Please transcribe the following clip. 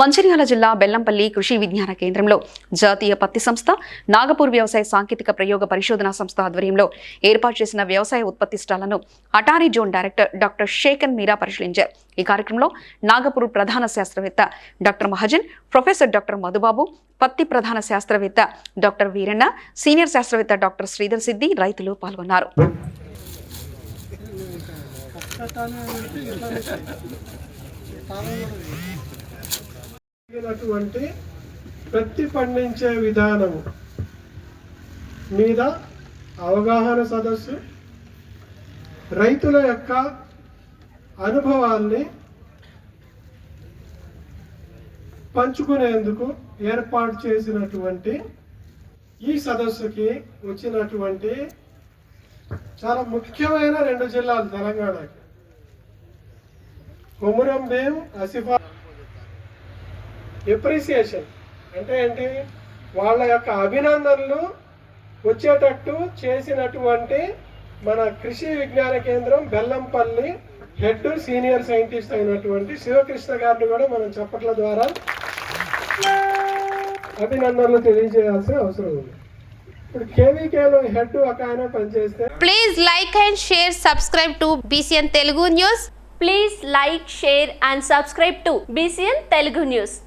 మంచిర్యాల జిల్లా బెల్లంపల్లి కృషి విజ్ఞాన కేంద్రంలో జాతీయ పత్తి సంస్థ నాగపూర్ వ్యవసాయ సాంకేతిక ప్రయోగ పరిశోధన సంస్థ ఆధ్వర్యంలో ఏర్పాటు చేసిన వ్యవసాయ ఉత్పత్తి స్టాళ్ళను ATARI zone director doctor Shekan Meera పరిశీలించారు. ఈ కార్యక్రమంలో నాగపూర్ ప్రధాన శాస్త్రవేత్త doctor Mahajan professor doctor Madhubabu పత్తి ప్రధాన శాస్త్రవేత్త డాక్టర్ వీరన్న సీనియర్ శాస్త్రవేత్త డాక్టర్ శ్రీధర్ సిద్ధి రైతులు పాల్గొన్నారు. అయినటువంటి ప్రతి పండించే విధానము మీద అవగాహన సదస్సు రైతుల యొక్క అనుభవాల్ని పంచుకునేందుకు ఏర్పాటు చేసినటువంటి ఈ సదస్సుకి వచ్చినటువంటి చాలా ముఖ్యమైన రెండు జిల్లాలు తెలంగాణకి. కొమురం భీం ఆసిఫా ఎప్రిసియేషన్ అంటే ఏంటి? వాళ్ళ యొక్క అభినందనలు వచ్చేటట్టు చేసినటువంటి మన కృషి విజ్ఞాన కేంద్రం బెల్లంపల్లి హెడ్ సీనియర్ సైంటిస్ట్ అయినటువంటి శివకృష్ణ గారిని కూడా మనం చప్పట్ల ద్వారా అభినందనలు తెలియజేయాల్సిన అవసరం ఉంది. ఇప్పుడు కేవీకేలో హెడ్ ఒక ఆయన పనిచేస్తే please like and share subscribe to BCN Telugu news please like share and subscribe to BCN Telugu news